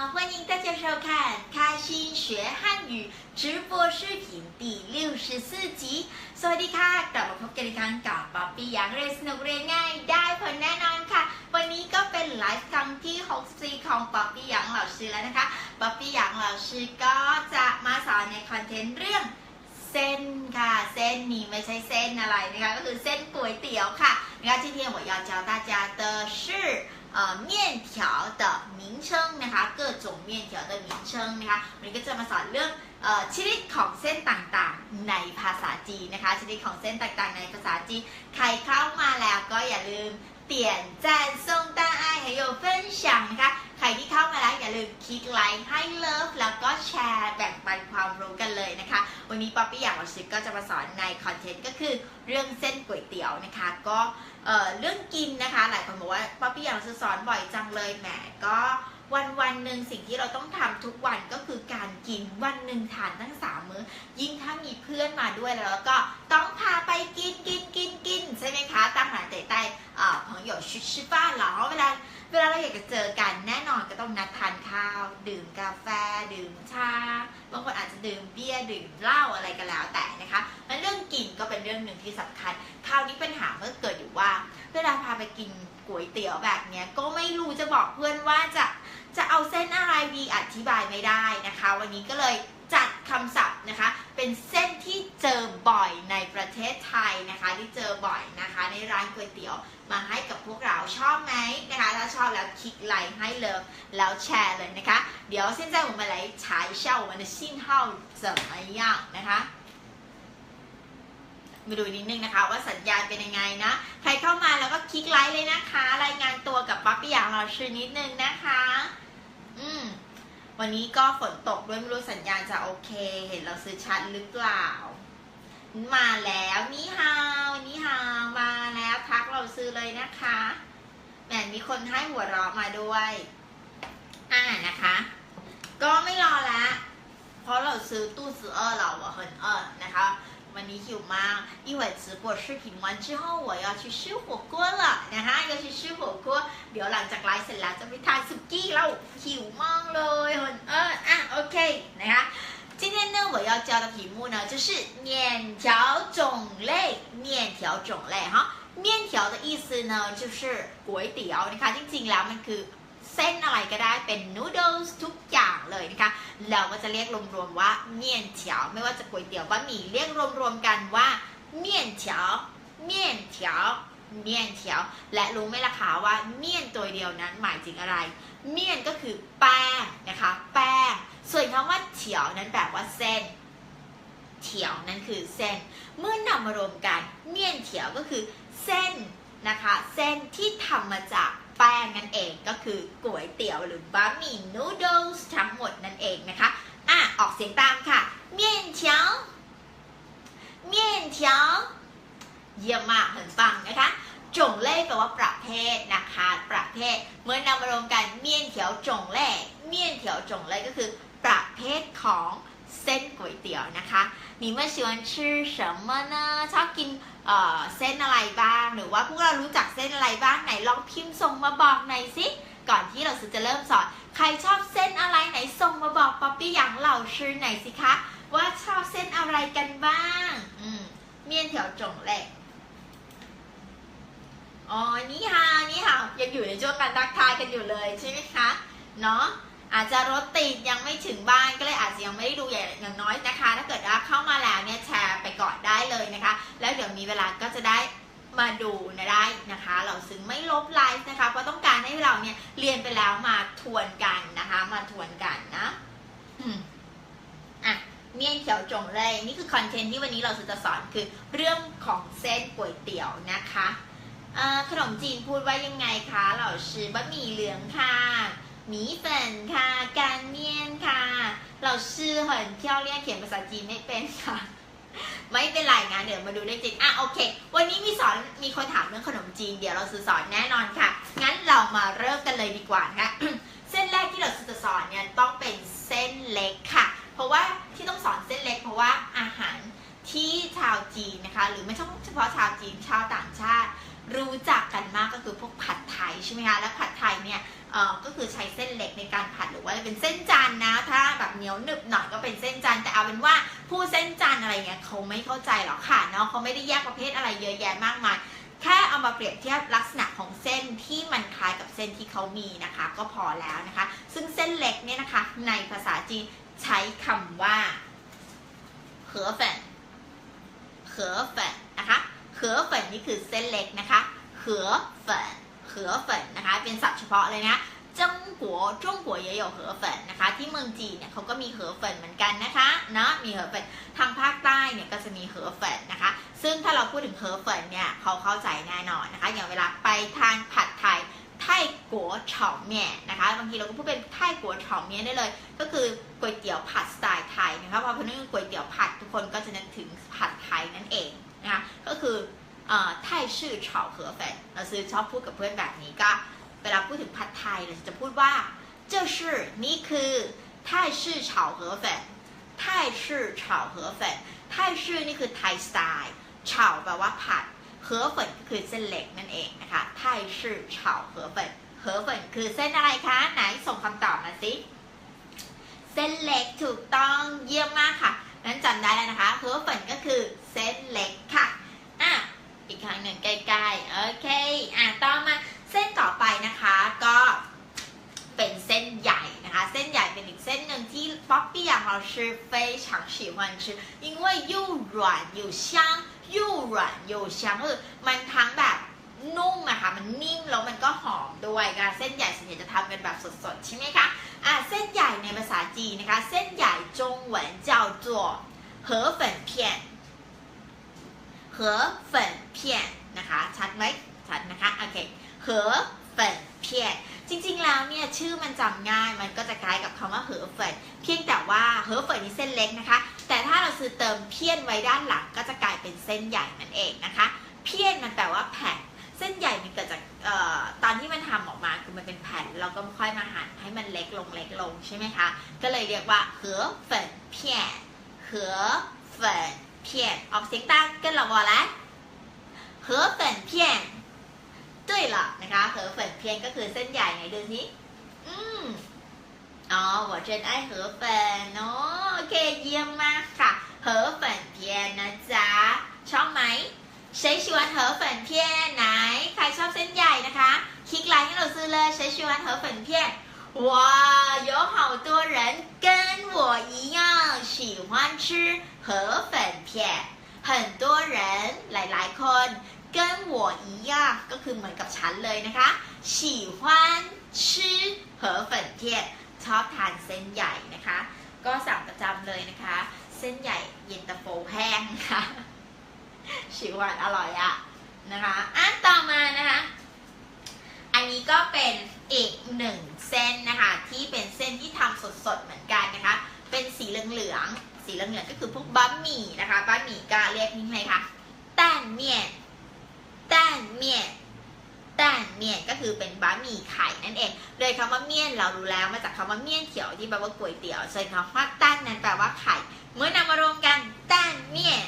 欢迎大家收看《开心学汉语》直播视频第六十四集 สวัสดีค่ะ กลับมาพบกันอีกครั้งกับป๊อปปี้ยังเรียนสนุกเรียนง่ายได้ผลแน่นอนค่ะ วันนี้ก็เป็นไลฟ์ครั้งที่64ของป๊อปปี้ยังเหล่าชื่อแล้วนะคะ ป๊อปปี้ยังเหล่าชื่อก็จะมาสอนในคอนเทนต์เรื่อง เส้นค่ะ เส้นนี้ไม่ใช่เส้นอะไรนะคะ ก็คือเส้นก๋วยเตี๋ยวค่ะนะคะ今天我要教大家的 是呃面条的名称นะคะ各种面条的名称นะคะวันนี้ก็จะมาสอนเรื่องเอ่อชนิดของเส้นต่างๆ ในภาษาจีนนะคะชนิดของเส้นต่างๆ ในภาษาจีนใครเข้ามาแล้วก็อย่าลืม เตียนแจนทรงตาไอให้โยเฟินฉังนะคะใครที่เข้ามาแล้วอย่าลืมคลิกไลค์ให้เลิฟแล้วก็แชร์แบ่งปันความรู้กันเลยนะคะ วันนี้ป๊อปปี้อยากวอชิปก็จะมาสอนในคอนเทนต์ก็คือเรื่องเส้นก๋วยเตี๋ยวนะคะ ก็เรื่องกินนะคะ หลายคนบอกว่าป๊อปปี้อยากจะสอนบ่อยจังเลยแหมก็ วันวันๆหนึ่งสิ่งที่เราต้องทำทุกวันก็คือการกินวันหนึ่งทานทั้งสามมื้อ ยิ่งถ้ามีเพื่อนมาด้วยแล้วก็ต้องพาไปกินกินกินกินใช่ไหมคะตามหาเตะใต้อ่า朋友去吃饭然后เวลา เวลาเราอยากจะเจอกันแน่นอนก็ต้องนัดทานข้าว ดื่มกาแฟ ดื่มชาบางคนอาจจะดื่มเบียร์ดื่มเหล้าอะไรก็แล้วแต่นะคะแล้วเรื่องกินก็เป็นเรื่องหนึ่งที่สำคัญ คราวนี้ปัญหาเมื่อเกิดอยู่ว่า เวลาพาไปกินก๋วยเตี๋ยวแบบเนี้ยก็ไม่รู้จะบอกเพื่อนว่าจะ จะเอาเส้นอะไรดีอธิบายไม่ได้นะคะ วันนี้ก็เลยจัดคำศัพท์นะคะ เป็นเส้นที่เจอบ่อยในประเทศไทยนะคะ ที่เจอบ่อยนะคะ ในร้านก๋วยเตี๋ยว มาให้กับพวกเราชอบไหมนะคะ ถ้าชอบแล้วคลิกไลค์ให้เลยแล้วแชร์เลยนะคะ เดี๋ยว现在我们来查一下我们的信号怎么样นะคะมาดูนิดนึงนะคะว่าสัญญาณเป็นยังไงนะ ใครเข้ามาแล้วก็คลิกไลค์เลยนะคะ รายงานตัวกับป๊อปปี้อย่างเราชื่อนิดนึงนะคะ อืมวันนี้ก็ฝนตกด้วยไม่รู้สัญญาณจะโอเค เห็นเราซื้อชัดหรือเปล่า มาแล้วนี่ฮาวนี่ฮาวมาแล้วทักเราซื้อเลยนะคะแหมมีคนให้หัวเราะมาด้วยอ่านะคะ ก็ไม่รอละเพราะเราซื้อตู้ซื้อเออเราอะ很饿นะคะวันนี้หิ วมาก一会直播视频完之后我要去吃火锅了นะคะ要去吃火锅เดี๋ยวหลังจากไลฟ์เสร็จแล้วจะไปทานสุกี้แล้วหิวมากเลย很饿อ่ะโอเคนะคะ 今天呢，我要教的题目呢，就是面条种类。面条种类哈，面条的意思呢，就是ก๋วยเตี๋ยวนะคะจริงๆแล้วมันคือ เส้นอะไรก็ได้เป็น noodles ทุกอย่างเลยนะคะเราก็จะเรียกรวมๆว่าเมี่ยนเถียวไม่ว่าจะก๋วยเตี๋ยวบะหมี่เรียกรวมๆกันว่าเมี่ยนเถียวเมี่ยนเถียวเมี่ยนเถียว และรู้ไหมล่ะคะว่าเมี่ยนตัวเดียวนั้นหมายถึงอะไร เมี่ยนก็คือแป้งนะคะ แป้ง ส่วนคำว่าเถียวนั้นแปลว่าเส้นเถียวนั้นคือเส้น เมื่อนำมารวมกัน เมี่ยนเถียวก็คือเส้นนะคะ เส้นที่ทำมาจาก แป้งนั่นเองก็คือก๋วยเตี๋ยวหรือบะหมี่นูโดลส์ทั้งหมดนั่นเองนะคะ อ่ะ ออกเสียงตามค่ะ เมี่ยนเถียวเมี่ยนเถียวเยี่ยมมาก很棒นะคะ จงเล่แปลว่าประเภทนะคะ ประเภท เมื่อนำมารวมกันเมี่ยนเถียวจงเล่เมี่ยนเถียวจงเล่ก็คือประเภทของเส้นก๋วยเตี๋ยวนะคะ你们喜欢吃什么呢ชอบกิน เส้นอะไรบ้าง หรือว่าพวกเรารู้จักเส้นอะไรบ้างไหนลองพิมพ์ส่งมาบอกหน่อยสิก่อนที่เราจะเริ่มสอน ใครชอบเส้นอะไรไหนส่งมาบอกป๊อปปี้อย่างเราชื่อไหนอยสิคะ ว่าชอบเส้นอะไรกันบ้างอืมเมียนเถียวจงเล่อ๋อนี่ฮานี่ฮายังอยู่ในช่วงการทักทายกันอยู่เลยใช่ไหมคะ เนาะ อาจจะรถติดยังไม่ถึงบ้านก็เลยอาจจะยังไม่ได้ดูอย่างน้อยนะคะ ถ้าเกิดว่าเข้ามาแล้วเนี่ยแชร์ไปก่อนได้เลยนะคะ แล้วเดี๋ยวมีเวลาก็จะได้มาดูนะได้นะคะ เราซึ่งไม่ลบไลฟ์นะคะ เพราะต้องการให้เราเนี่ยเรียนไปแล้วมาทวนกันนะคะ มาทวนกันนะอะเมี่ยนเขียวจงเลยนี่คือคอนเทนต์ที่วันนี้เราจะสอนคือเรื่องของเส้นก๋วยเตี๋ยวนะคะขนมจีนพูดว่ายังไงคะเหล่าชื่อบะหมี่เหลืองค่ะ มีเฟินค่ะ การเมียนค่ะเราชื่อเหินเที่ยวเรียเขียนภาษาจีนไม่เป็นค่ะ ไม่เป็นไรงานเดี๋ยวมาดูได้จริงอะโอเค วันนี้มีสอนมีคนถามเรื่องขนมจีน เดี๋ยวเราสื่อสอนแน่นอนค่ะ งั้นเรามาเริ่มกันเลยดีกว่านะเส้นแรกที่เราจะสอนเนี่ยต้องเป็นเส้นเล็กค่ะ เพราะว่าที่ต้องสอนเส้นเล็ก เพราะว่าอาหารที่ชาวจีนนะคะ หรือไม่เฉพาะชาวจีนชาวต่างชาติ รู้จักกันมากก็คือพวกผัดไทยใช่ไหมคะและผัดไทยเนี่ยก็คือใช้เส้นเล็กในการผัดหรือว่าจะเป็นเส้นจันนะ ถ้าแบบเหนียวหนึบหน่อยก็เป็นเส้นจันแต่เอาเป็นว่าผู้เส้นจันอะไรเงี้ยเขาไม่เข้าใจหรอกค่ะเนาะเขาไม่ได้แยกประเภทอะไรเยอะแยะมากมายแค่เอามาเปรียบเทียบลักษณะของเส้นที่มันคล้ายกับเส้นที่เขามีนะคะ ก็พอแล้วนะคะ ซึ่งเส้นเล็กเนี่ยนะคะ ในภาษาจีนใช้คำว่าเหอเฝนเหอเฝนนะคะ เหอฝนนี่คือเส้นเล็กนะคะเหอฝนเหอฝนนะคะ เป็นศัพท์เฉพาะเลยนะจงกัวจงกัวเย่เหอฝนนะคะ ที่เมืองจีนเนี่ยเขาก็มีเหอฝนเหมือนกันนะคะเนาะมีเหอฝนทางภาคใต้เนี่ยก็จะมีเหอฝนนะคะ ซึ่งถ้าเราพูดถึงเหอเฟินเนี่ยเขาเข้าใจแน่นอนนะคะ อย่างเวลาไปทานผัดไทยไทกัวเฉาเมี่ยนนะคะบางทีเราก็พูดเป็นไทกัวเฉาเมี่ยได้เลย ก็คือก๋วยเตี๋ยวผัดสไตล์ไทยนะคะพอพูดถึงก๋วยเตี๋ยวผัดทุกคนก็จะนึกถึงผัดไทยนั่นเอง นะคะก็คือเอ่อไทชื่อเฉาเหอเฟนเราซื้อชอบพูดกับเพื่อนแบบนี้ก็เวลาพูดถึงผัดไทยเราจะพูดว่า这是นี่คือไทชื่อเฉาเหอเฟนไทชื่อเฉาเหอเฟนไทชื่อนี่คือไทสไตล์เฉาแปลว่าผัดเหอเฟนก็คือเส้นเล็กนั่นเองนะคะไทชื่อเฉาเหอเฟนเหอเฟนคือเส้นอะไรคะไหนส่งคำตอบมาสิเส้นเล็กถูกต้องเยี่ยมมากค่ะ นั้นจำได้แล้วนะคะเหอเฟินก็คือเส้นเล็กค่ะอ่ะ อีกครั้งหนึ่งใกล้ๆ โอเค อ่ะต่อมาเส้นต่อไปนะคะ ก็เป็นเส้นใหญ่นะคะ เส้นใหญ่เป็นอีกเส้นหนึ่งที่ป๊อปปี้อย่างเราชื่อ非常喜欢吃因为又软又香又软又香คือมันทั้งแบบนุ่มอะค่ะ มันนิ่มแล้วมันก็หอมด้วยค่ะเส้นใหญ่ส่วนใหญ่จะทำกันแบบสดๆ ใช่ไหมคะ อะเส้นใหญ่ในภาษาจีนนะคะ เส้นใหญ่中文叫做河粉片河粉片นะคะ ชัดไหมชัดนะคะ โอเค河粉片จริงๆ แล้วเนี่ยชื่อมันจำง่าย มันก็จะคล้ายกับคำว่าเหอเฝนเพียงแต่ว่าเหอเฝนนี่เส้นเล็กนะคะ แต่ถ้าเราซื้อเติมเพี้ยนไว้ด้านหลังก็จะกลายเป็นเส้นใหญ่นั่นเองนะคะ เพี้ยนมันแปลว่าแผ่น เส้นใหญ่มันเกิดจากเอ่อตอนที่มันทำออกมาคือมันเป็นแผ่น เราก็ค่อยมาหั่นให้มันเล็กลงเล็กลงใช่ไหมคะ ก็เลยเรียกว่าเหอเฟินเพี้ยนเหอเฟินเพี้ยนออกเสียงตามกันหรอวะแล้วเหอเฟินเพี้ยน ด้วยละนะคะเหอเฟินเพียนก็คือเส้นใหญ่ไหนดูสิอืมอ๋อ我真爱河粉เนาะโอเคเยี่ยมมากค่ะ河粉片นะจ๊ะชอบไหม 谁喜欢河粉片ไหน ใครชอบเส้นใหญ่นะคะ คลิกไลค์ให้เราซื้อเลย谁喜欢河粉片哇，有好多人跟我一样喜欢吃河粉片，很多人หลายๆคน跟我一样ก็คือเหมือนกับฉันเลยนะคะ喜欢吃河粉片ชอบทานเส้นใหญ่นะคะ ก็สั่งประจำเลยนะคะ เส้นใหญ่เย็นตาโฟแห้งค่ะ ชิวหวานอร่อยอะนะคะอะต่อมานะคะ อันนี้ก็เป็นอีกหนึ่งเส้นนะคะ ที่เป็นเส้นที่ทำสดๆเหมือนกันนะคะ เป็นสีเหลืองๆสีเหลืองๆก็คือพวกบะหมี่นะคะบะหมี่ก็เรียกนี่ไงคะแต้นเมี่ยนแต้นเมี่ยนแต้นเมี่ยนก็คือเป็นบะหมี่ไข่นั่นเองโดยคำว่าเมี่ยนเรารู้แล้วมาจากคำว่าเมี่ยนเขียวที่แปลว่าก๋วยเตี๋ยวส่วนคำว่าแต้นนั้นแปลว่าไข่ เมื่อนำมารวมกันแต้นเมี่ยน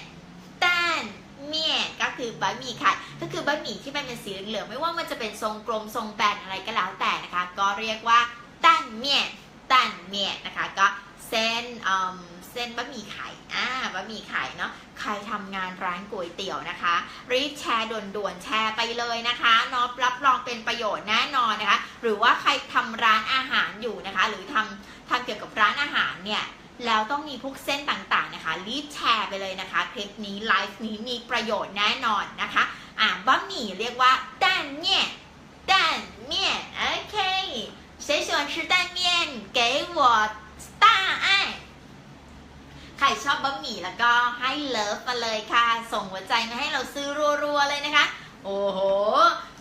เมี่ยก็คือบะหมี่ไข่ก็คือบะหมี่ที่มันเป็นสีเหลืองๆไม่ว่ามันจะเป็นทรงกลมทรงแบนอะไรก็แล้วแต่นะคะ ก็เรียกว่าต้นเมี่ยนต้นเมี่ยนนะคะก็เส้นเอ่มเส้นบะหมี่ไข่อ่าบะหมี่ไข่เนาะใครทำงานร้านก๋วยเตี๋ยวนะคะ รีบแชร์ด่วนๆแชร์ไปเลยนะคะนาะรับรองเป็นประโยชน์แน่นอนนะคะ หรือว่าใครทำร้านอาหารอยู่นะคะ หรือทำทำเกี่ยวกับร้านอาหารเนี่ย แล้วต้องมีพวกเส้นต่างๆนะคะ รีบแชร์ไปเลยนะคะ คลิปนี้ไลฟ์นี้มีประโยชน์แน่นอนนะคะ อ่าบะหมี่เรียกว่า蛋面蛋面โอเค谁喜欢吃蛋面给我大爱ใครชอบบะหมี่แล้วก็ให้เลิฟมาเลยค่ะ ส่งหัวใจมาให้เราซื้อรัวๆเลยนะคะ โอ้โห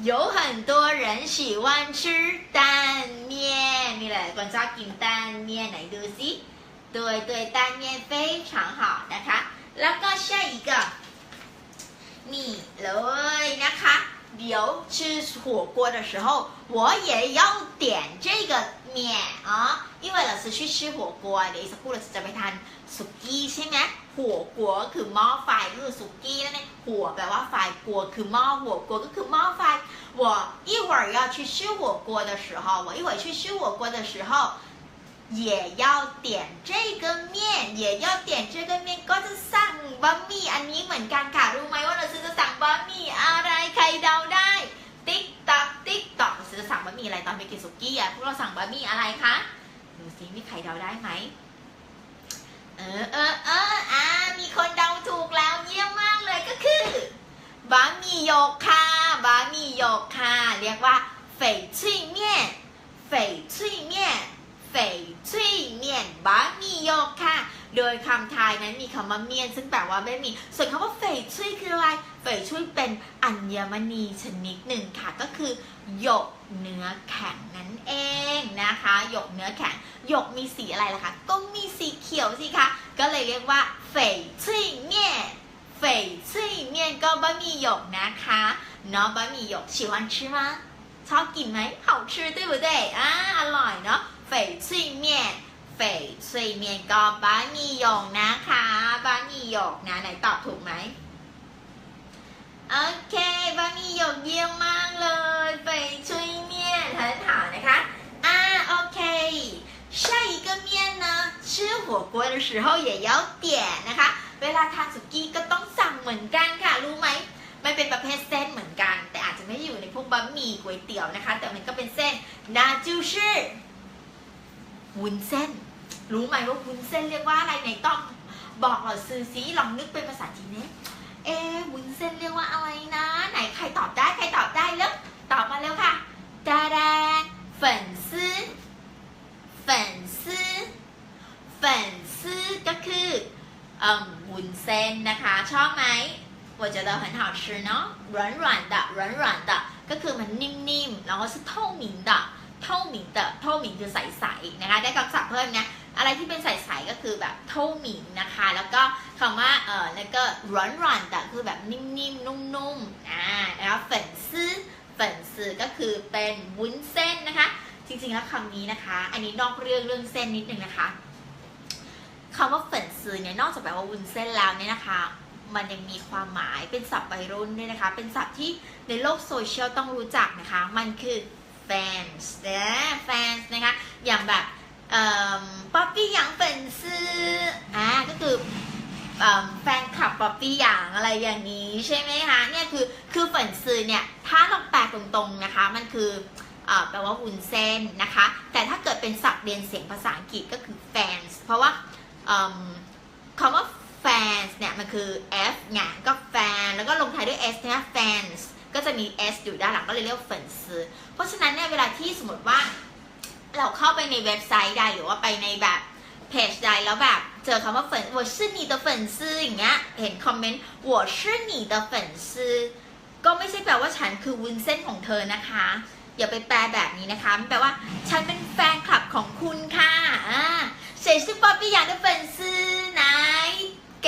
有很多人喜欢吃蛋面มีหลายคนชอบกิน蛋面ไหนดูสิ 对对蛋面非常好นะคะ แล้วก็下一个นี่เลยนะคะ เดี๋ยว吃火锅的时候我也要点这个面啊因为老师去吃火锅เดี๋ยวอีกสักครู่เราจะไปทานสุกี้ใช่ไหม หัวกัวก็คือหม้อไฟก็คือสุกี้นั่นเองหัวแปลว่าไฟกัวคือหม้อหัวกัวก็คือหม้อไฟ我一会儿要去吃火锅的时候我一会儿去吃火锅的时候 也要点这个面也要点这个面ก็จะสั่งบะหมี่อันนี้เหมือนกันค่ะรู้ไหมว่าเราซื้อจะสั่งบะหมี่อะไรใครเดาได้ ติ๊กตักติ๊กตักเราซื้อจะสั่งบะหมี่อะไรตอนไปกินสุกี้อ่ะพวกเราสั่งบะหมี่อะไรคะดูสิมีใครเดาได้ไหม เออเออเอออ่ามีคนเดาถูกแล้วเยี่ยมมากเลยก็คือบะหมี่โยกค่ะบะหมี่โยกค่ะเรียกว่าเฟยชุยเมี่ยนเฟยชุยเมี่ยน เฟยชุยเมี่ยนบะหมี่โยกค่ะ โดยคำทายนั้นมีคำว่าเมียน ซึ่งแปลว่าไม่มี ส่วนคำว่าเฟยชุยคืออะไร เฟยชุยเป็นอัญมณีชนิดหนึ่งค่ะ ก็คือหยกเนื้อแข็งนั่นเองนะคะหยกเนื้อแข็ง หยกมีสีอะไรล่ะคะ ก็มีสีเขียวสิคะ ก็เลยเรียกว่าเฟยชุยเมี่ยนเฟยชุยเมี่ยนก็บะหมี่หยกนะคะเนาะบะหมี่หยก喜欢吃吗ชอบกินไหม好吃对不对อ่าอร่อยเนาะ เฟยชุยเมี่ยนเฟยชุยเมี่ยนก็บะหมี่หยกนะคะบะหมี่หยกนะไหนตอบถูกไหมโอเคบะหมี่หยกเยี่ยมมากเลยเฟยชุยเมี่ยน很好นะคะอ่าโอเค 下一个面呢，吃火锅的时候也要点นะคะ เวลาทานสุกี้ก็ต้องสั่งเหมือนกันค่ะ รู้ไหม มันเป็นประเภทเส้นเหมือนกัน แต่อาจจะไม่ได้อยู่ในพวกบะหมี่ก๋วยเตี๋ยวนะคะ แต่มันก็เป็นเส้นนาจูชื่อ วุ้นเส้น รู้ไหมว่าวุ้นเส้นเรียกว่าอะไรไหนต้อง บอกเราซื้อซิลองนึกเป็นภาษาจีนเนี่ยเอ๊ะวุ้นเส้นเรียกว่าอะไรนะ ไหนใครตอบได้ใครตอบได้แล้วตอบมาเร็วค่ะดาดา粉丝粉丝粉丝ก็คือเอ่อวุ้นเส้นนะคะ ชอบไหม我觉得很好吃เนาะ软软的软软的ก็คือมันนิ่มๆแล้วก็是透明的 เท่าหมิงแต่เท่าหมิงคือใสๆนะคะ ได้คำศัพท์เพิ่มนะอะไรที่เป็นใสๆก็คือแบบเท่าหมิงนะคะ แล้วก็คำว่าเออแล้วก็ร้อนๆแต่คือแบบนิ่มๆนุ่มๆอ่านะคะฝันซื้อฝันซื้อก็คือเป็นวุ้นเส้นนะคะ จริงๆแล้วคำนี้นะคะ อันนี้นอกเรื่องเรื่องเส้นนิดนึงนะคะคำว่าฝันซื้อเนี่ยนอกจากแปลว่าวุ้นเส้นแล้วเนี่ยนะคะมันยังมีความหมายเป็นศัพท์วัยรุ่นด้วยนะคะ เป็นศัพท์ที่ในโลกโซเชียลต้องรู้จักนะคะ มันคือ fans นะ fans นะคะ อย่างแบบป๊อปปี้หยางเฝนซื้ออ่าก็คือแฟนคลับป๊อปปี้หยางอะไรอย่างนี้ใช่ไหมคะเนี่ยคือคือเฝนซื้อเนี่ยถ้าเราแปลตรงๆนะคะมันคืออแปลว่าวุ้นเส้นนะคะ แต่ถ้าเกิดเป็นศัพท์เรียนเสียงภาษาอังกฤษก็คือ fans เพราะว่าอืมคำว่า fans เนี่ยมันคือ f ไงก็ fan แล้วก็ลงท้ายด้วย s นะ fans ก็จะมี s อยู่ด้านหลังก็เลยเรียกว่า fans เพราะฉะนั้นเนี่ยเวลาที่สมมติว่า เราเข้าไปในเว็บไซต์ใดหรือว่าไปในแบบเพจใดแล้วแบบเจอคำว่า粉我是你的粉丝อย่างเงี้ยเห็นคอมเมนต์我是你的粉丝ก็ไม่ใช่แปลว่าฉันคือวุ้นเส้นของเธอนะคะ อย่าไปแปลแบบนี้นะคะ มันแปลว่า ฉันเป็นแฟนคลับของคุณค่ะอ่า谁是ป๊อปปี้อยาก的粉丝ไหนเ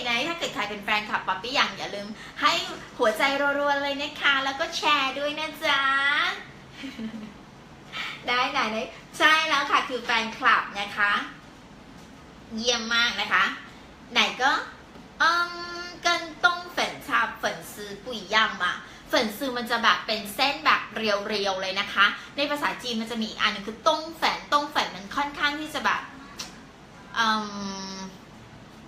กนะ ถ้าเกิดใครเป็นแฟนคลับป๊อปปี้ยังอย่าลืม ให้หัวใจรัวๆเลยนะคะ แล้วก็แชร์ด้วยนะจ๊ะ ได้ไหนได้ใช่แล้วค่ะคือแฟนคลับนะคะ เยี่ยมมากนะคะ ไหนก็อืมกันต้องฝันชาเฟินซื้อปุ๋ยย่ำอะฝนซือมันจะแบบเป็นเส้นแบบเรียวๆเลยนะคะ ในภาษาจีนมันจะมีอันนึงคือต้องแฝนต้องแฝนมันค่อนข้างที่จะแบบอืม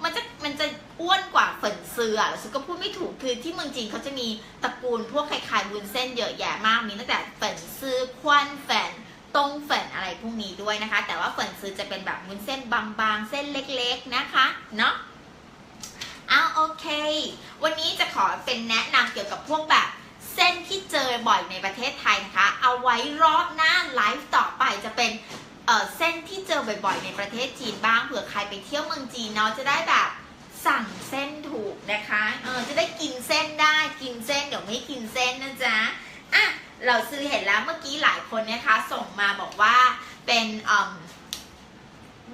มันจะมันจะอ้วนกว่าเฝนซืออะแล้วซึ่งก็พูดไม่ถูกคือที่เมืองจีนเขาจะมีตระกูลพวกคล้ายๆวุ้นเส้นเยอะแยะมากมีตั้งแต่เฝนซือควันแฝนต้งแฝนอะไรพวกนี้ด้วยนะคะ แต่ว่าเฝนซือจะเป็นแบบวุ้นเส้นบางๆ เส้นเล็กๆนะคะเนาะอ้าวโอเค วันนี้จะขอเป็นแนะนำเกี่ยวกับพวกแบบเส้นที่เจอบ่อยในประเทศไทยนะคะ เอาไว้รอบหน้าไลฟ์ต่อไปจะเป็น เส้นที่เจอบ่อยๆ ในประเทศจีนบ้างเผื่อใครไปเที่ยวเมืองจีนเนาะจะได้แบบสั่งเส้นถูกนะคะเออจะได้กินเส้นได้กินเส้นเดี๋ยวไม่กินเส้นนะจ๊ะอะเราซื้อเห็นแล้วเมื่อกี้หลายคนนะคะ ส่งมาบอกว่าเป็นอืม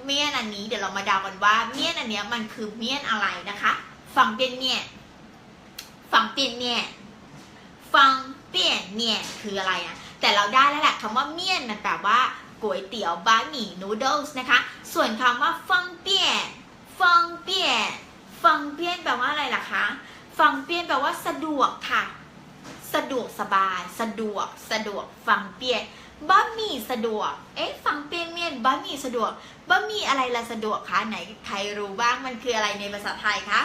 เมี่ยนอันนี้เดี๋ยวเรามาดากันว่าเมี่ยนอันเนี้ยมันคือเมี่ยนอะไรนะคะฟังเปียนเนี่ยฟังเปียนเนี่ยฟังเปียนเนี่ยคืออะไรอะแต่เราได้แล้วแหละคำว่าเมี่ยนมันแปลว่า ก๋วยเตี๋ยวบะหมี่นูโดลส์นะคะ ส่วนคำว่าฟังเปียนฟังเปียนฟังเปียนแปลว่าอะไรล่ะคะฟังเปียนแปลว่าสะดวกค่ะ สะดวกสบาย สะดวก สะดวกฟังเปียนบะหมี่สะดวก เอ๊ะฟังเปียนเมียนบะหมี่สะดวกบะหมี่อะไรละสะดวกคะไหนใครรู้บ้างมันคืออะไรในภาษาไทยคะ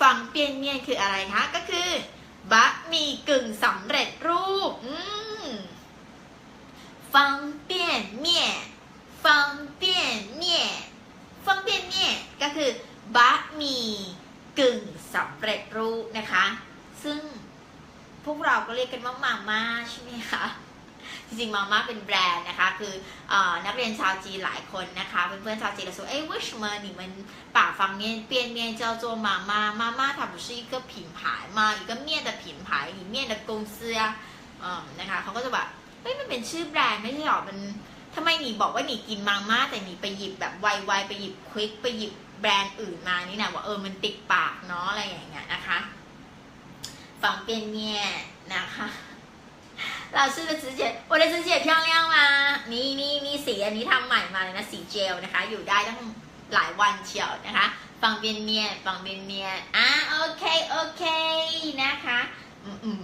ฟังเปียนเมียนคืออะไรคะก็คือบะหมี่กึ่งสำเร็จรูปอืม ฟังเปียนเมียนฟังเปียนเมียนฟังเปียนเมียนก็คือบะหมี่กึ่งสำเร็จรูปนะคะ ซึ่งพวกเราก็เรียกกันว่ามาม่าใช่ไหมคะ จริงๆมาม่าเป็นแบรนด์นะคะ คือเออนักเรียนชาวจีนหลายคนนะคะ เพื่อนๆชาวจีนเรา说哎为什么你们把方面便面叫做妈妈妈妈它不是一个品牌吗一个面的品牌里面的公司啊อืมนะคะเขาก็จะแบบ เฮ้ยมันเป็นชื่อแบรนด์ไม่ใช่หรอมันทำไมหนีบอกว่าหนีกินมังม่าแต่หนีไปหยิบแบบไวๆไปหยิบควิกไปหยิบแบรนด์อื่นมานี่นะว่าเออมันติดปากเนาะอะไรอย่างเงี้ยนะคะฝังเป็นเนี่ยนะคะ老师的指甲我的指甲漂亮吗？มีมีมีสีอันนี้ทำใหม่มาเลยนะสีเจลนะคะ อยู่ได้ตั้งหลายวันเชียวนะคะฟังเบียนเนียฟังเบียนเนียอะโอเคโอเคนะคะ อืม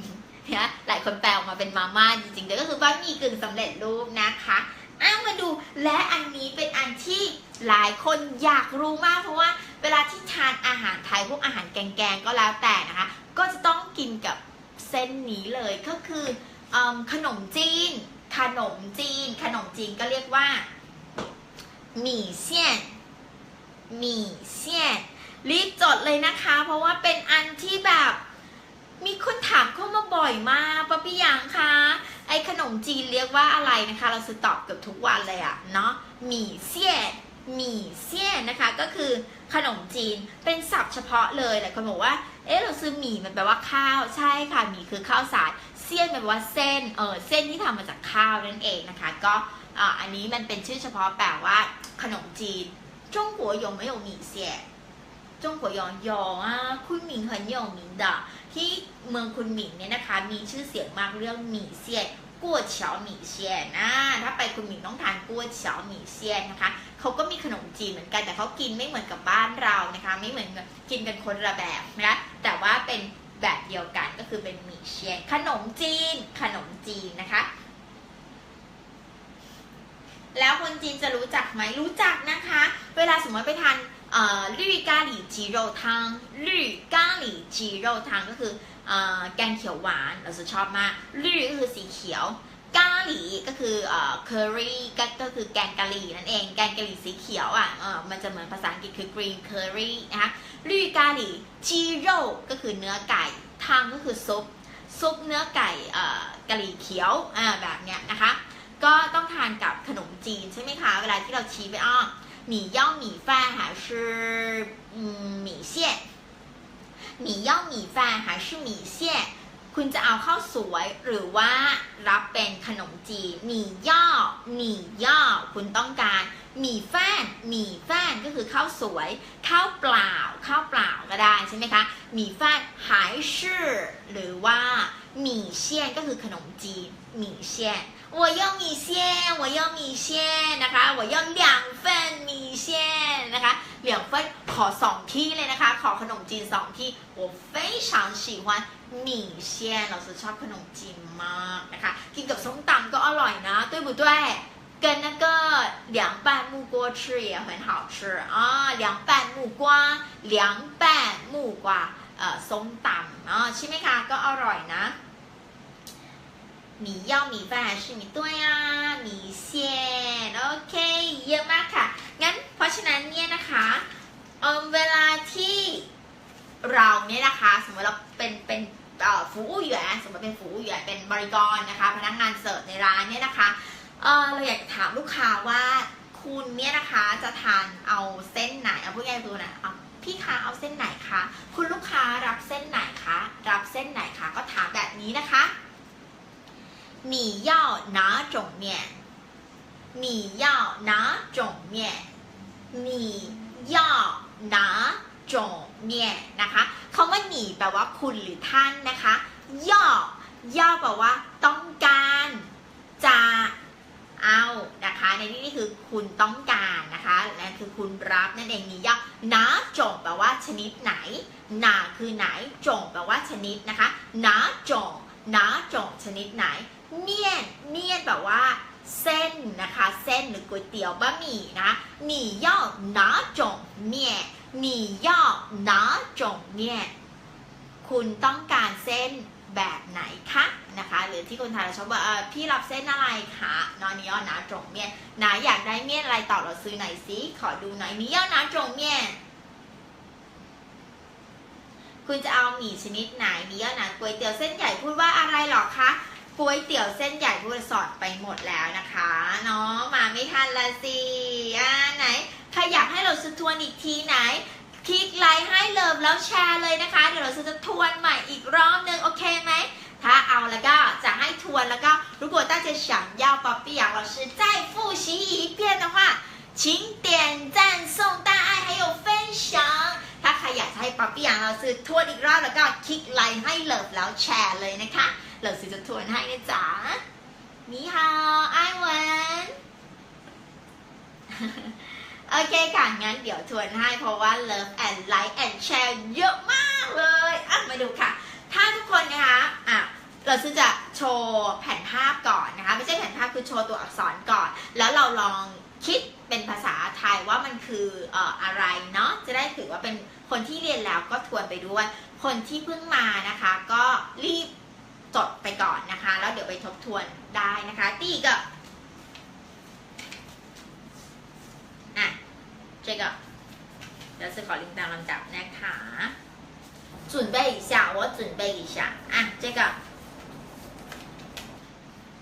นะหลายคนแปลออกมาเป็นมาม่าจริงๆแต่ก็คือบะหมี่กึ่งสำเร็จรูปนะคะอะมาดูและอันนี้เป็นอันที่หลายคนอยากรู้มากเพราะว่า เวลาที่ทานอาหารไทยพวกอาหารแกงๆก็แล้วแต่นะคะ ก็จะต้องกินกับเส้นนี้เลยก็คืออขนมจีน ขนมจีน ขนมจีนก็เรียกว่าหมี่เซี่ยนหมี่เซี่ยนรีบจดเลยนะคะ เพราะว่าเป็นอันที่แบบ มีคนถามเข้ามาบ่อยมากปะพี่ยังคะไอขนมจีนเรียกว่าอะไรนะคะ เราจะตอบเกือบทุกวันเลยอะเนาะหมี่เซี่ยนหมี่เซี่ยนนะคะ ก็คือขนมจีนเป็นศัพท์เฉพาะเลยหลายคนบอกว่า เอ๊ะเราซื้อหมี่มันแปลว่าข้าวใช่ค่ะหมี่คือข้าวสารเซี่ยนแปลว่าเส้นเออเส้นที่ทำมาจากข้าวนั่นเองนะคะ ก็อ่าอันนี้มันเป็นชื่อเฉพาะแปลว่าขนมจีน中国有没有米线 จงกัวยองยองอ่คุณหมิงหินหยงหมิงดะที่เมืองคุณหมิงเนี่ยนะคะ มีชื่อเสียงมากเรื่องหมี่เซียนกัวเฉียวหมี่เซียนนะถ้าไปคุณหมิงต้องทานกัวเฉียวหมี่เซียนนะคะเขาก็มีขนมจีนเหมือนกันแต่เขากินไม่เหมือนกับบ้านเรานะคะ ไม่เหมือนกินกันคนละแบบนะแต่ว่าเป็นแบบเดียวกันก็คือเป็นหมี่เชียนขนมจีน ขนมจีนนะคะ แล้วคนจีนจะรู้จักไหมรู้จักนะคะ เวลาสมมติไปทาน เอ่อลี่กาหลี่จีโร่ทางลี่กาหลี่จีโร่ทางก็คือเอ่อแกงเขียวหวานเราจะชอบมาก绿ก็คือสีเขียวกาหลีก็คือเอ่อ curry ก็ก็คือแกงกะหรี่นั่นเอง แกงกะหรี่สีเขียวอะเออมันจะเหมือนภาษาอังกฤษคือ green curry นะคะลี่กาลี่จีโร่ก็คือเนื้อไก่ทางก็คือซุปซุปเนื้อไก่เอ่อกะหรี่เขียวอ่าแบบเนี้ยนะคะ ก็ต้องทานกับขนมจีนใช่ไหมคะ เวลาที่เราชี้ไปอ้อ หมี่ย่าหมี่饭还是嗯米线หมี่ย่าหมี่饭还是米线คุณจะเอาข้าวสวยหรือว่ารับเป็นขนมจีนหมี่ย่อหมี่ย่อคุณต้องการหมี่แฟ้นหมี่แฟ้นก็คือข้าวสวย ข้าวเปล่า ข้าวเปล่าก็ได้ใช่ไหมคะหมี่แฟ้นหายชื่อหรือว่าหมี่เชี่ยนก็คือขนมจีนหมี่เชี่ยน 我要米线我要米线นะคะ我要两份米线นะคะเหลียงเฟินขอสองที่เลยนะคะ ขอขนมจีนสองที่我非常喜欢米线เราจะชอบขนมจีนมากนะคะ กินกับส้มตำก็อร่อยนะ对不对跟那个凉拌木锅吃也很好吃啊凉拌木瓜凉拌木瓜เอ่อส้มตำอ่าใช่ไหมคะ ก็อร่อยนะ มีเย่ามีแฟนชื่อมี่เซียนโอเยอะมากค่ะ งั้นเพราะฉะนั้นเนี่ยนะคะเวลาที่เราเนี่ยนะคะ สมมติเราเป็นเป็นฟูอู่หยวนสมมติเป็นฟูหยวนเป็นบริกรนะคะ พนักงานเสิร์ฟในร้านเนี่ยนะคะเเราอยากถามลูกค้าว่าคุณเนี่ยนะคะจะทานเอาเส้นไหนเอาพูดง่ายๆดูนะเอาพี่คะเอาเส้นไหนคะคุณลูกค้ารับเส้นไหนคะรับเส้นไหนคะก็ถามแบบนี้นะคะ 你要哪种面你要哪种面你要哪种面นะคะคำว่าหนีแปลว่าคุณหรือท่านนะคะย่อย่อแปลว่าต้องการจะเอานะคะ ในที่นี้คือคุณต้องการนะคะและคือคุณรับนั่นเองนี่ย่อนาจงแปลว่าชนิดไหนนาคือไหนจงแปลว่าชนิดนะคะนาจงนาจงชนิดไหน เมียนเมียนแปลว่า เส้นนะคะ เส้นหรือก๋วยเตี๋ยวบะหมี่นะคะ你要哪种面你要哪种面คุณต้องการเส้นแบบไหนคะนะคะ หรือที่คนไทยเราชอบบอกเออพี่รับเส้นอะไรคะนอนนี้ยอนาจงเมียนนาอยากได้เมียนอะไรตอบเราซื้อไหนอยสิขอดูหน่อยนี้ยอนาจงเมียนคุณจะเอาหมี่ชนิดไหนนี้ยอนาก๋วยเตี๋ยวเส้นใหญ่พูดว่าอะไรหรอคะ ก๋วยเตี๋ยวเส้นใหญ่พูดสอดไปหมดแล้วนะคะเนาะมาไม่ทันละสิอ่าไหนใครอยากให้เราซื้อทวนอีกทีไหน คลิกไลค์ให้เลิฟแล้วแชร์เลยนะคะ เดี๋ยวเราจะทวนใหม่อีกรอบนึง โอเคไหม ถ้าเอาแล้วก็จะให้ทวนแล้วก็如果大家想要宝贝杨老师再复习一遍的话请点赞送大爱还有分享ถ้าใครอยากจะให้ป๊อปปี้อย่างเราซื้อทวนอีกรอบแล้วก็คลิกไลค์ให้เลิฟแล้วแชร์เลยนะคะ เลิฟซื้อจะทวนให้นะจ๊ะนี่ฮาวไอวันโอเคค่ะ งั้นเดี๋ยวทวนให้เพราะว่า love and like and share เยอะมากเลยอะมาดูค่ะ ถ้าทุกคนนะคะอะเราจะโชว์แผ่นภาพก่อนนะคะ ไม่ใช่แผ่นภาพคือโชว์ตัวอักษรก่อน แล้วเราลองคิดเป็นภาษาไทยว่ามันคืออะไรเนาะจะได้ถือว่าเป็นคนที่เรียนแล้วก็ทวนไปด้วย คนที่เพิ่งมานะคะ ก็รีบ จดไปก่อนนะคะ แล้วเดี๋ยวไปทบทวนได้นะคะตีก็อ่ะ 这个เราจะขอลิงก์ตามลำดับนะคะ准备一下我准备一下อ่ะ这个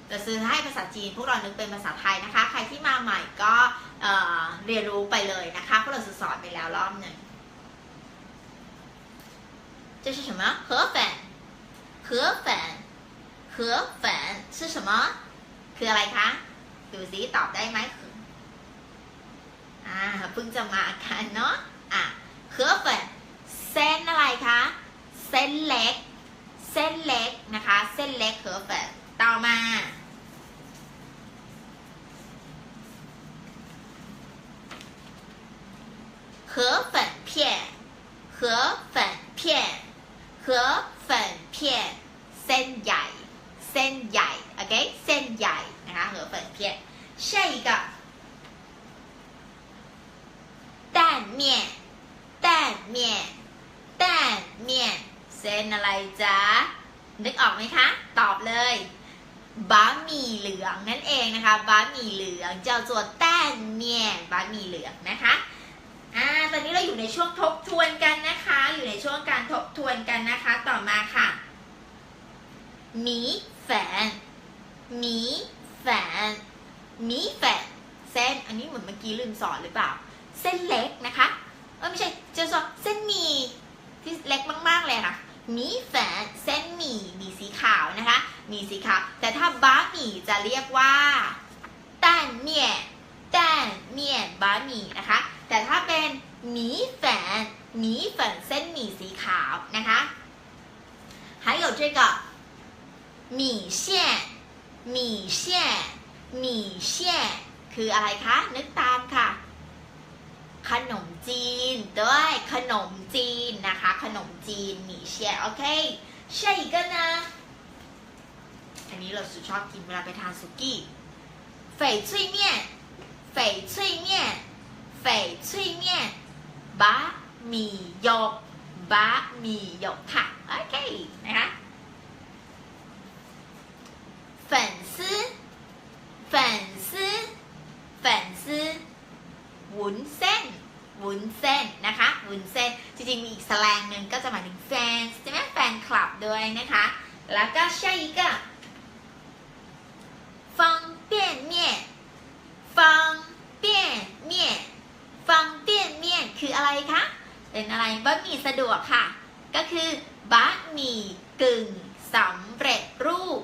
เราซื้อให้ภาษาจีน พวกเรานึกเป็นภาษาไทยนะคะ ใครที่มาใหม่ก็เอ่อเรียนรู้ไปเลยนะคะพวกเราสอนไปแล้วรอบหนึ่ง这是什么河粉 河粉河粉是什么คืออะไรคะ ดูสิตอบได้ไหม อ่าเพิ่งจะมากันเนาะอ่ะเคอเฟินเส้นอะไรคะ เส้นเล็ก เส้นเล็กนะคะ เส้นเล็กเคอเฟินต่อมา河粉片河粉片 河粉片เส้นใหญ่ เส้นใหญ่ โอเค เส้นใหญ่นะคะ河粉片下一个蛋面蛋面蛋面เส้นอะไรจ๊ะ นึกออกไหมคะ ตอบเลยบะหมี่เหลืองนั่นเองนะคะบะหมี่เหลืองเจ้าตัวแต้นเมียนบะหมี่เหลืองนะคะ อ่าตอนนี้เราอยู่ในช่วงทบทวนกันนะคะ อยู่ในช่วงการทบทวนกันนะคะ ต่อมาค่ะมีแฝนมีแฝนมีแฝนเส้น อันนี้เหมือนเมื่อกี้ลืมสอนหรือเปล่า เส้นเล็กนะคะเออไม่ใช่จะสอนเส้นหมี่ที่เล็กมากๆเลยค่ะมีแฝนเส้นหมี่หมี่สีขาวนะคะหมี่สีขาว แต่ถ้าบะหมี่จะเรียกว่าต้นเมี่ยนต้นเมี่ยบะหมี่นะคะ แต่ถ้าเป็นหมี่แฝนหมี่แฝนเส้นหมี่สีขาวนะคะ还有这个米线米线米线คืออะไรคะ นึกตามค่ะ ขนมจีนด้วยขนมจีนนะคะ ขนมจีนหมี่เชียโอเค下一个呢อันนี้เราสุดชอบกินเวลาไปทานสุกี้翡翠面翡翠面 翡翠面บะหมี่หยกบะหมี่หยกค่ะโอเคนะคะ粉丝粉丝粉丝วุ้นเส้น วุ้นเส้นนะคะ วุ้นเส้น จริงๆ มีอีกแสลงหนึ่งก็จะหมายถึงแฟนใช่ไหมแฟนคลับด้วยนะคะ แล้วก็下一个方便面方 คืออะไรคะ เป็นอะไรบะหมี่สะดวกค่ะ ก็คือบะหมี่กึ่งสำเร็จรูป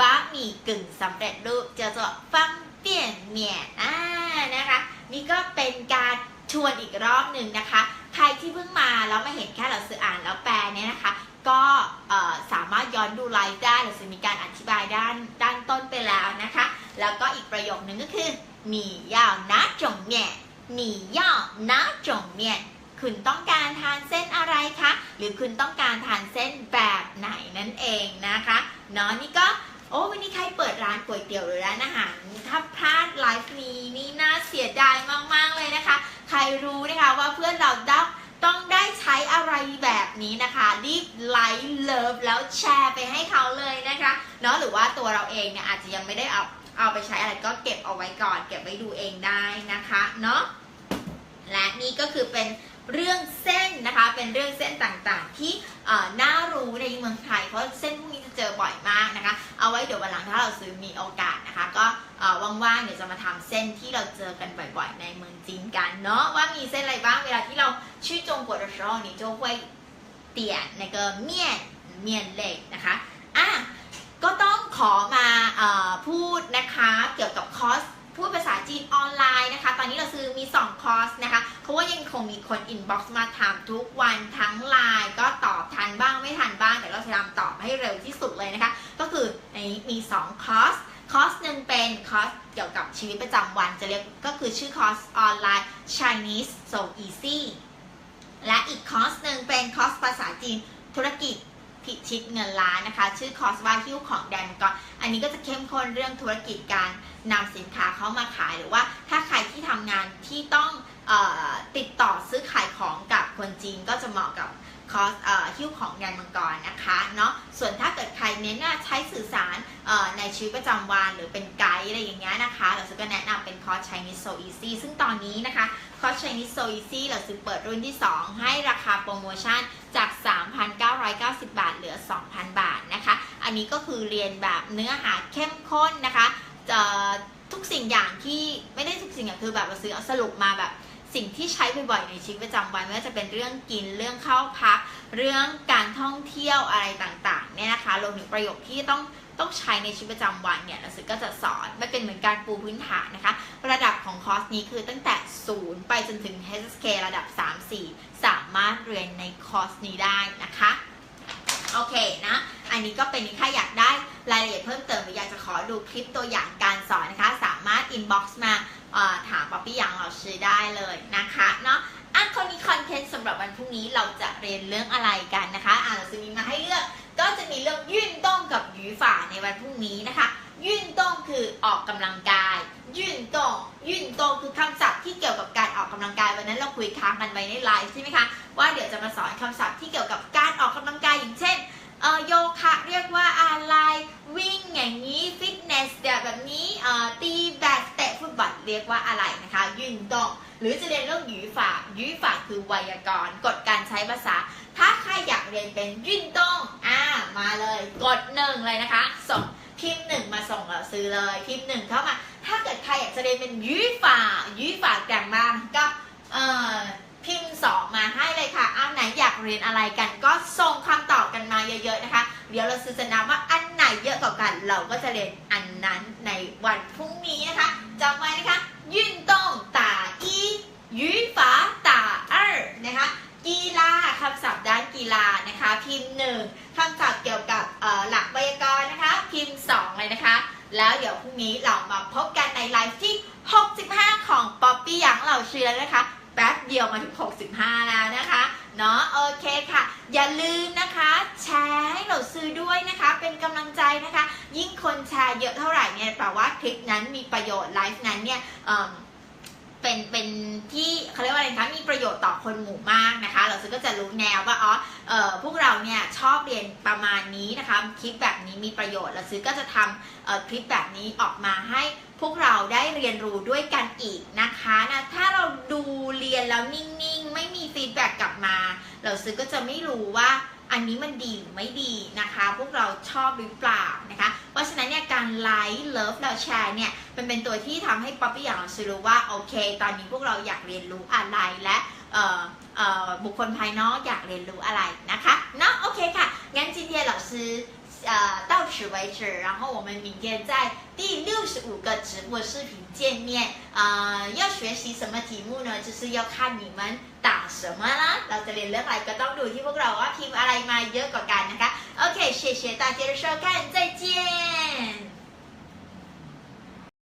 บะหมี่กึ่งสำเร็จรูปจะจะฟังเปลี่ยนเมียนอ่านะคะ นี่ก็เป็นการชวนอีกรอบหนึ่งนะคะ ใครที่เพิ่งมาแล้วมาเห็นแค่เราซื้ออ่านแล้วแปลเนี่ยนะคะ ก็สามารถย้อนดูไลฟ์ได้เราจะมีการอธิบายด้านด้านต้นไปแล้วนะคะ แล้วก็อีกประโยคนึงก็คือมียาวน้าจงแหนะ หนีย่อนาจงเมียคุณต้องการทานเส้นอะไรคะ หรือคุณต้องการทานเส้นแบบไหนนั่นเองนะคะเนาะนี่ก็โอ้วันนี้ใครเปิดร้านก๋วยเตี๋ยวหรือร้านอาหารถ้าพลาดไลฟ์นี้นี่น่าเสียดายมากๆเลยนะคะ ใครรู้นะคะว่าเพื่อนเราดับต้องได้ใช้อะไรแบบนี้นะคะ รีบไลค์เลิฟแล้วแชร์ไปให้เขาเลยนะคะเนาะหรือว่าตัวเราเองเนี่ยอาจจะยังไม่ได้เอาเอาไปใช้อะไรก็เก็บเอาไว้ก่อน เก็บไว้ดูเองได้นะคะเนาะ และนี่ก็คือเป็นเรื่องเส้นนะคะ เป็นเรื่องเส้นต่างๆ ที่เอ่อน่ารู้ในเมืองไทยเพราะเส้นพวกนี้จะเจอบ่อยมากนะคะ เอาไว้เดี๋ยววันหลังถ้าเราซื้อมีโอกาสนะคะ ก็เอ่อว่างๆเดี๋ยวจะมาทำเส้นที่เราเจอกันบ่อยๆ ในเมืองจีนกันเนาะว่ามีเส้นอะไรบ้างเวลาที่เราชื่อจงกวด的时候你就会点那个面面类นะคะอ่ะก็ต้องขอมาเอ่อพูดนะคะเกี่ยวกับคอร์ส พูดภาษาจีนออนไลน์นะคะ ตอนนี้เราซื้อมี 2 คอร์สนะคะ เพราะว่ายังคงมีคนอินบ็อกซ์มาถามทุกวันทั้งไลน์ก็ตอบทันบ้างไม่ทันบ้าง แต่เราพยายามตอบให้เร็วที่สุดเลยนะคะ ก็คือในนี้มี 2 คอร์ส คอร์สหนึ่งเป็นคอร์สเกี่ยวกับชีวิตประจำวันจะเรียกก็คือชื่อคอร์สออนไลน์ Chinese so easy และอีกคอร์สหนึ่งเป็นคอร์สภาษาจีนธุรกิจ พิชิดเงินล้านนะคะ ชื่อคอร์สว่าฮิ้วของแดนก็อันนี้ก็จะเข้มข้นเรื่องธุรกิจการนำสินค้าเข้ามาขาย หรือว่าถ้าใครที่ทำงานที่ต้องออติดต่อซื้อขายของกับคนจีนก็จะเหมาะกับ คอร์สเอ่อหิ้วของแดนมังกรนะคะเนาะส่วนถ้าเกิดใครเน้นใช้สื่อสารในชีวิตประจำวันหรือเป็นไกด์อะไรอย่างเงี้ยนะคะเราจะก็แนะนำเป็นคอร์ส Chinese so easy ซึ่งตอนนี้นะคะคอร์ส Chinese so easy เราซื้อเปิดรุ่นที่ 2 ให้ราคาโปรโมชั่นจาก 3,990 บาท เหลือ 2,000 บาทนะคะ อันนี้ก็คือเรียนแบบเนื้อหาเข้มข้นนะคะจะทุกสิ่งอย่างที่ไม่ได้ทุกสิ่งอย่างคือแบบเราซื้อเอาสรุปมาแบบ สิ่งที่ใช้บ่อยๆในชีวิตประจำวันไม่ว่าจะเป็นเรื่องกินเรื่องเข้าพัก เรื่องการท่องเที่ยวอะไรต่างๆเนี่ยนะคะรวมถึงประโยคที่ต้องต้องใช้ในชีวิตประจำวันเนี่ยเราซื้อก็จะสอนไมันเป็นเหมือนการปูพื้นฐานนะคะ ระดับของคอร์สนี้คือตั้งแต่ 0 ไปจนถึง HSK ระดับ 3-4 สามารถเรียนในคอร์สนี้ได้นะคะ โอเคนะ อันนี้ก็เป็นถ้าอยากได้รายละเอียดเพิ่มเติมหรืออยากจะขอดูคลิปตัวอย่างการสอนนะคะ สามารถ inbox มาเอ่อถามป๊อปปี้ยังเราซื้อได้เลยนะคะเนาะอะคราวนี้คอนเทนต์สำหรับวันพรุ่งนี้เราจะเรียนเรื่องอะไรกันนะคะอ่าเราจะมีมาให้เลือก ก็จะมีเรื่องยื่นต้องกับหยูฝ่าในวันพรุ่งนี้นะคะ ยื่นต้องคือออกกำลังกายยื่นต้องยื่นต้องคือคำศัพท์ที่เกี่ยวกับการออกกำลังกายวันนั้นเราคุยค้างกันไปในไลฟ์ใช่ไหมคะว่าเดี๋ยวจะมาสอนคำศัพท์ที่เกี่ยวกับการออกกำลังกายอย่างเช่น โยคะเรียกว่าอะไรวิ่งอย่างนี้ฟิตเนสแบบนี้ตีแบดเตะฟุตบอลเรียกว่าอะไรนะคะยื่นต้องหรือจะเรียนเรื่องหยูฝ่าหยูฝ่าคือไวยากรณ์กฎการใช้ภาษา ถ้าใครอยากเรียนเป็นยื่นต้องอ่ามาเลยกดหนึ่งเลยนะคะส่งพิมพ์หนึ่งมาส่งเราซื้อเลยพิมพ์หนึ่งเข้ามา ถ้าเกิดใครอยากจะเรียนเป็นยูฝ่ายูฝ่าแกรมมาก็เออ พิมพ์สองมาให้เลยค่ะอ้าไหนอยากเรียนอะไรกัน ก็ส่งคำตอบกันมาเยอะๆนะคะ เดี๋ยวเราซื้อจะนับว่าอันไหนเยอะกว่ากัน เราก็จะเรียนอันนั้นในวันพรุ่งนี้นะคะจำไว้นะคะยื่นต้องตาอียูฝ่าตาเออนะคะกีฬาคำศัพท์ด้านกีฬานะคะ พิมพ์หนึ่งคำศัพท์เกี่ยวกับหลักไวยากรณ์นะคะ พิมพ์สองเลยนะคะ แล้วเดี๋ยวพรุ่งนี้เรามาพบกันในไลฟ์ที่ 65 ของป๊อปปี้หยางเหล่าเชื้อนะคะ แป๊บเดียวมาถึง 65 แล้วนะคะ เนาะโอเคค่ะ อย่าลืมนะคะ แชร์ให้เราซื้อด้วยนะคะ เป็นกำลังใจนะคะ ยิ่งคนแชร์เยอะเท่าไหร่เนี่ยแปลว่าคลิปนั้นมีประโยชน์ไลฟ์นั้นเนี่ยเออเป็นเป็นที่เขาเรียกว่าอะไรคะมีประโยชน์ต่อคนหมู่มากนะคะ จะรู้แนวว่าอ๋อเออพวกเราเนี่ยชอบเรียนประมาณนี้นะคะคลิปแบบนี้มีประโยชน์เราซื้อก็จะทำคลิปแบบนี้ออกมาให้พวกเราได้เรียนรู้ด้วยกันอีกนะคะนะถ้าเราดูเรียนแล้วนิ่งๆ ไม่มีฟีดแบ็กกลับมา เราซื้อก็จะไม่รู้ว่าอันนี้มันดีหรือไม่ดีนะคะ พวกเราชอบหรือเปล่านะคะ เพราะฉะนั้นเนี่ยการไลค์เลิฟแล้วแชร์เนี่ยมันเป็นตัวที่ทำให้ป๊อปปี้อยากรู้รู้ว่าโอเค ตอนนี้พวกเราอยากเรียนรู้อะไรและบุคคลภายนอกอยากเรียนรู้อะไรนะคะเนาะโอเคค่ะงั้นจินเทียหราซื้อ 呃到此为止，然后我们明天在第六十五个直播视频见面。呃，要学习什么题目呢？就是要看你们打什么啦。เราจะเรียนเรื่องอะไรก็ต้องดูที่พวกเราว่าพิมพ์อะไรมาเยอะกว่ากันนะคะ。OK，谢谢大家的收看，再见。